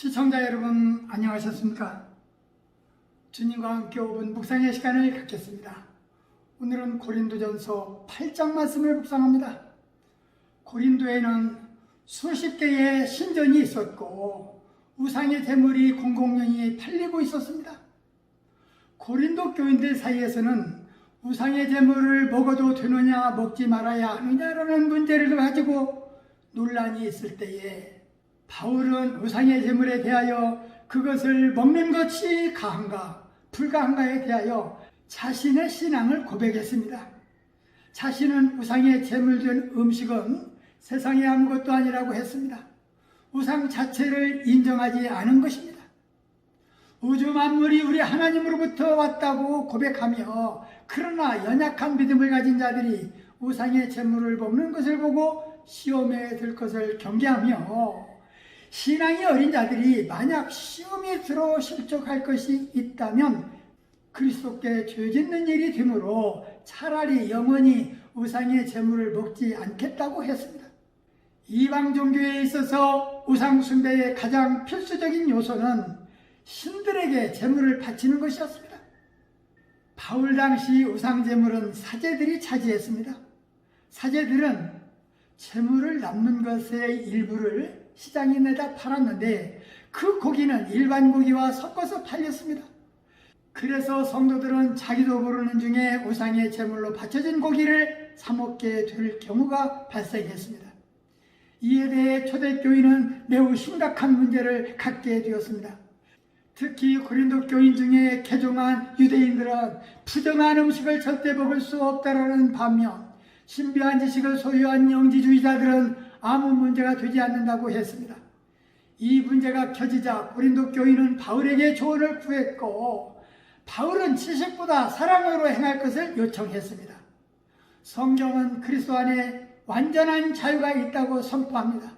시청자 여러분 안녕하셨습니까? 주님과 함께 5분 묵상의 시간을 갖겠습니다. 오늘은 고린도전서 8장 말씀을 묵상합니다. 고린도에는 수십 개의 신전이 있었고 우상의 제물이 공공연히 팔리고 있었습니다. 고린도 교인들 사이에서는 우상의 제물을 먹어도 되느냐 먹지 말아야 하느냐라는 문제를 가지고 논란이 있을 때에 바울은 우상의 제물에 대하여 그것을 먹는 것이 가한가 불가한가에 대하여 자신의 신앙을 고백했습니다. 자신은 우상의 제물된 음식은 세상에 아무것도 아니라고 했습니다. 우상 자체를 인정하지 않은 것입니다. 우주 만물이 우리 하나님으로부터 왔다고 고백하며 그러나 연약한 믿음을 가진 자들이 우상의 제물을 먹는 것을 보고 시험에 들 것을 경계하며 신앙이 어린 자들이 만약 시험에 들어 실족할 것이 있다면 그리스도께 죄짓는 일이 되므로 차라리 영원히 우상의 제물을 먹지 않겠다고 했습니다. 이방 종교에 있어서 우상 숭배의 가장 필수적인 요소는 신들에게 제물을 바치는 것이었습니다. 바울 당시 우상 제물은 사제들이 차지했습니다. 사제들은 제물을 남는 것의 일부를 시장에 내다 팔았는데 그 고기는 일반 고기와 섞어서 팔렸습니다. 그래서 성도들은 자기도 모르는 중에 우상의 제물로 바쳐진 고기를 사먹게 될 경우가 발생했습니다. 이에 대해 초대교인은 매우 심각한 문제를 갖게 되었습니다. 특히 고린도 교인 중에 개종한 유대인들은 부정한 음식을 절대 먹을 수 없다라는 반면 신비한 지식을 소유한 영지주의자들은 아무 문제가 되지 않는다고 했습니다. 이 문제가 켜지자 고린도 교인은 바울에게 조언을 구했고 바울은 지식보다 사랑으로 행할 것을 요청했습니다. 성경은 그리스도 안에 완전한 자유가 있다고 선포합니다.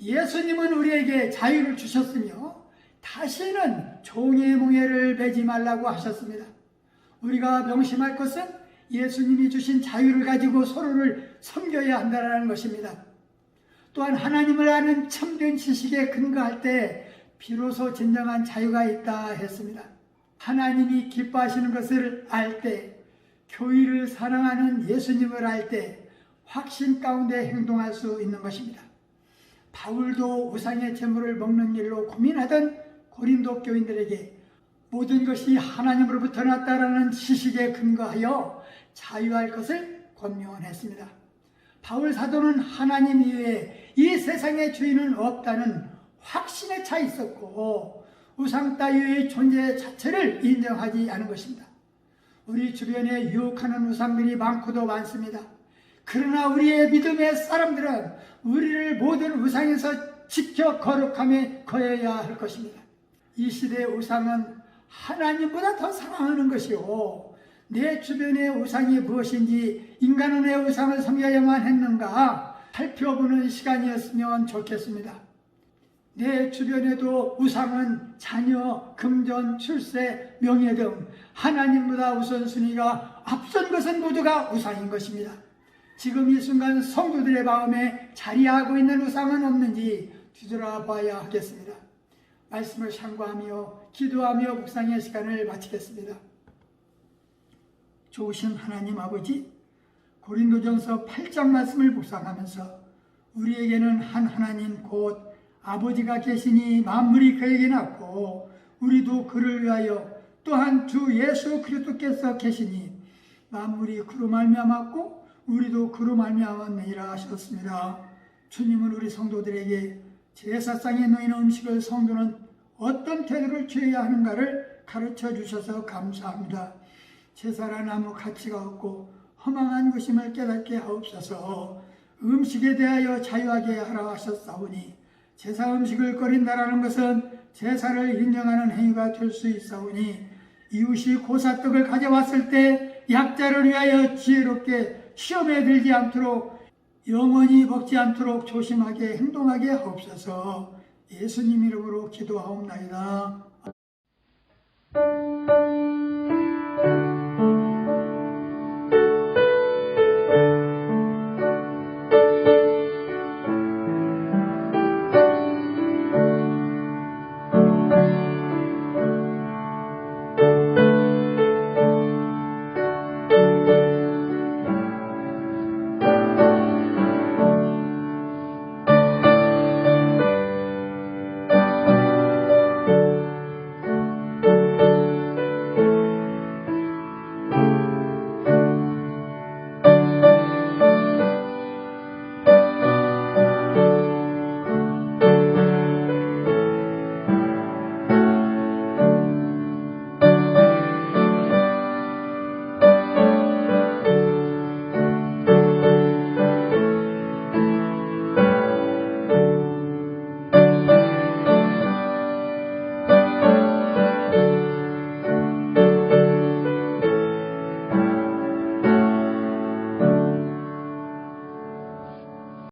예수님은 우리에게 자유를 주셨으며 다시는 종의 몽해를 매지 말라고 하셨습니다. 우리가 명심할 것은 예수님이 주신 자유를 가지고 서로를 섬겨야 한다는 것입니다. 또한 하나님을 아는 참된 지식에 근거할 때 비로소 진정한 자유가 있다 했습니다. 하나님이 기뻐하시는 것을 알 때, 교회를 사랑하는 예수님을 알 때, 확신 가운데 행동할 수 있는 것입니다. 바울도 우상의 제물을 먹는 일로 고민하던 고린도 교인들에게 모든 것이 하나님으로부터 났다라는 지식에 근거하여 자유할 것을 권면했습니다. 바울 사도는 하나님 이외에 이 세상의 주인은 없다는 확신에 차 있었고 우상 따위의 존재 자체를 인정하지 않은 것입니다. 우리 주변에 유혹하는 우상들이 많고도 많습니다. 그러나 우리의 믿음의 사람들은 우리를 모든 우상에서 지켜 거룩함에 거해야 할 것입니다. 이 시대의 우상은 하나님보다 더 사랑하는 것이요. 내 주변의 우상이 무엇인지 인간은 내 우상을 섬겨야만 했는가 살펴보는 시간이었으면 좋겠습니다. 내 주변에도 우상은 자녀, 금전, 출세, 명예 등 하나님보다 우선순위가 앞선 것은 모두가 우상인 것입니다. 지금 이 순간 성도들의 마음에 자리하고 있는 우상은 없는지 뒤돌아봐야 하겠습니다. 말씀을 참고하며 기도하며 묵상의 시간을 마치겠습니다. 좋으신 하나님 아버지, 고린도전서 8장 말씀을 묵상하면서 우리에게는 한 하나님 곧 아버지가 계시니 만물이 그에게 낳고 우리도 그를 위하여 또한 주 예수 그리스도께서 계시니 만물이 그로 말미암았고 우리도 그로 말미암았느니라 하셨습니다. 주님은 우리 성도들에게 제사상에 놓이는 음식을 성도는 어떤 태도를 취해야 하는가를 가르쳐 주셔서 감사합니다. 제사란 아무 가치가 없고 허망한 것임을 깨닫게 하옵소서 음식에 대하여 자유하게 하라 하셨사오니 제사 음식을 꺼린다라는 것은 제사를 인정하는 행위가 될 수 있사오니 이웃이 고사떡을 가져왔을 때 약자를 위하여 지혜롭게 시험에 들지 않도록 영원히 먹지 않도록 조심하게 행동하게 하옵소서 예수님 이름으로 기도하옵나이다.